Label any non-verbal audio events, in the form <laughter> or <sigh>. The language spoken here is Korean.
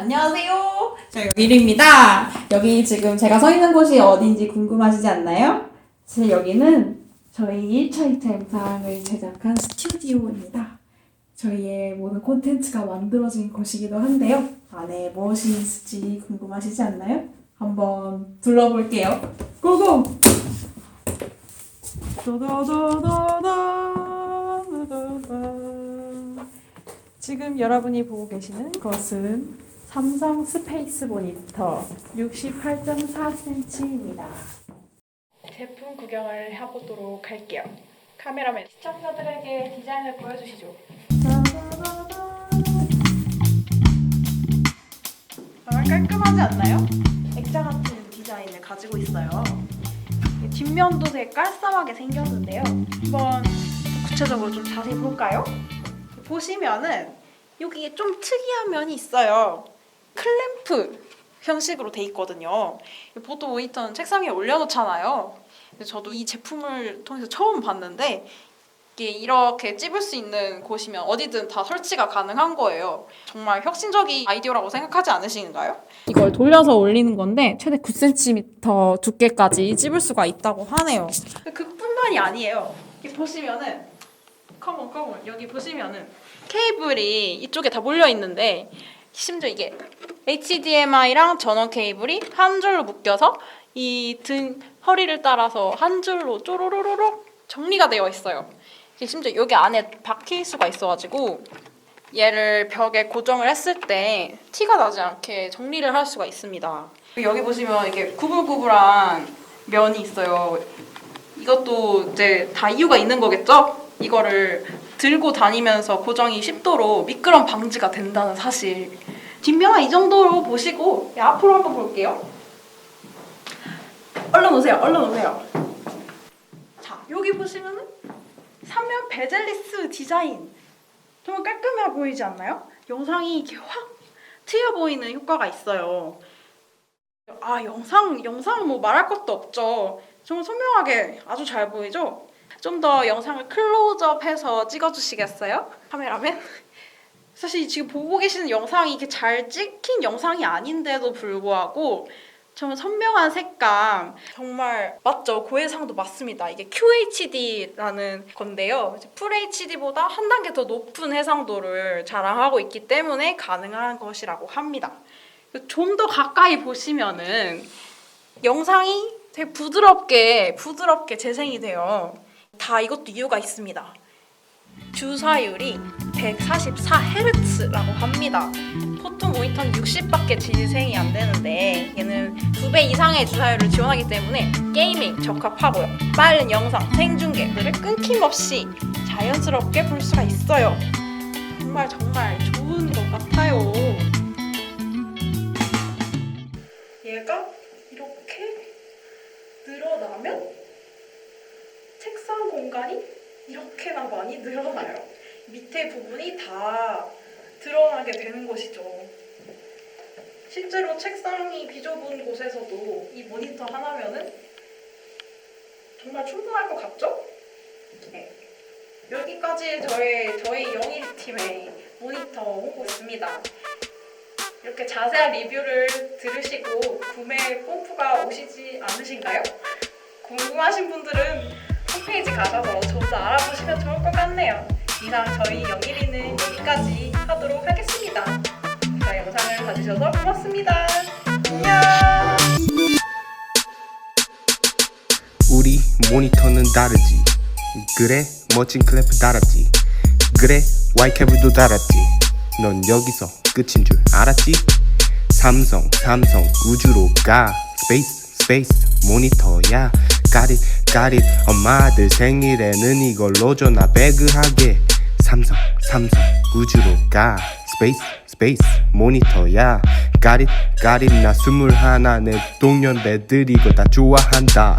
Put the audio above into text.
안녕하세요. 저 여기입니다. 여기 지금 제가 서 있는 곳이 어딘지 궁금하시지 않나요? 제 여기는 저희 1차 2차 영상을 제작한 스튜디오입니다. 저희의 모든 콘텐츠가 만들어진 곳이기도 한데요. 안에 무엇이 있을지 궁금하시지 않나요? 한번 둘러볼게요. 고고! 지금 여러분이 보고 계시는 것은 삼성 스페이스 모니터 68.4cm입니다. 제품 구경을 해보도록 할게요. 카메라맨 시청자들에게 디자인을 보여주시죠. 정말 깔끔하지 않나요? 액자 같은 디자인을 가지고 있어요. 뒷면도 되게 깔쌈하게 생겼는데요. 한번 구체적으로 좀 자세히 볼까요? 보시면은 여기 좀 특이한 면이 있어요. 클램프 형식으로 돼 있거든요. 보통 모니터는 책상 위에 올려놓잖아요. 근데 저도 이 제품을 통해서 처음 봤는데 이게 이렇게 찝을 수 있는 곳이면 어디든 다 설치가 가능한 거예요. 정말 혁신적인 아이디어라고 생각하지 않으신가요? 이걸 돌려서 올리는 건데 최대 9cm 두께까지 찝을 수가 있다고 하네요. 그뿐만이 아니에요. 여기 보시면은 컴온 컴온 여기 보시면은 케이블이 이쪽에 다 몰려 있는데 심지어 이게 HDMI랑 전원 케이블이 한 줄로 묶여서 이 등 허리를 따라서 한 줄로 쪼로로로록 정리가 되어 있어요. 심지어 여기 안에 박힐 수가 있어가지고 얘를 벽에 고정을 했을 때 티가 나지 않게 정리를 할 수가 있습니다. 여기 보시면 이게 구불구불한 면이 있어요. 이것도 이제 다 이유가 있는 거겠죠? 이거를 들고 다니면서 고정이 쉽도록 미끄럼 방지가 된다는 사실. 뒷면은 이 정도로 보시고 야, 앞으로 한번 볼게요. 얼른 오세요. 얼른 오세요. 자, 여기 보시면은 삼면 베젤리스 디자인 정말 깔끔해 보이지 않나요? 영상이 이렇게 확 트여 보이는 효과가 있어요. 아, 영상 영상 뭐 말할 것도 없죠. 정말 선명하게 아주 잘 보이죠? 좀 더 영상을 클로즈업해서 찍어주시겠어요? 카메라맨? <laughs> 사실 지금 보고 계시는 영상이 이렇게 잘 찍힌 영상이 아닌데도 불구하고 정말 선명한 색감 정말 맞죠? 고해상도 맞습니다. 이게 QHD라는 건데요. 이제 풀 HD보다 한 단계 더 높은 해상도를 자랑하고 있기 때문에 가능한 것이라고 합니다. 좀 더 가까이 보시면은 영상이 되게 부드럽게 부드럽게 재생이 돼요. 다 이것도 이유가 있습니다. 주사율이 144Hz라고 합니다. 보통 모니터는 60밖에 재생이 안 되는데 얘는 두배 이상의 주사율을 지원하기 때문에 게이밍 적합하고요. 빠른 영상, 생중계들을 끊김없이 자연스럽게 볼 수가 있어요. 정말 정말 좋은 것 같아요. 얘가 이렇게 늘어나면 공간이 이렇게나 많이 늘어나요. 밑에 부분이 다 드러나게 되는 것이죠. 실제로 책상이 비좁은 곳에서도 이 모니터 하나면은 정말 충분할 것 같죠? 네. 여기까지 저의 저희 영일 팀의 모니터 홍보였습니다. 이렇게 자세한 리뷰를 들으시고 구매 뽐프가 오시지 않으신가요? 궁금하신 분들은 홈페이지 가셔서 좀더 알아보시면 좋을 것 같네요. 이상 저희 영일이는 여기까지 하도록 하겠습니다. 자, 영상을 봐주셔서 고맙습니다. 안녕! 우리 모니터는 다르지 그래 멋진 클래프 달았지 그래 와이캐블도 달았지 넌 여기서 끝인 줄 알았지 삼성 삼성 우주로 가 스페이스 스페이스 모니터야 까릿 까릿. 엄마들 생일에는 이걸로 전화 배그하게. 삼성 삼성. 우주로 가. 스페이스 스페이스. 모니터야. 까릿 까릿. 나 스물 하나 내 동년배들 이거 다 좋아한다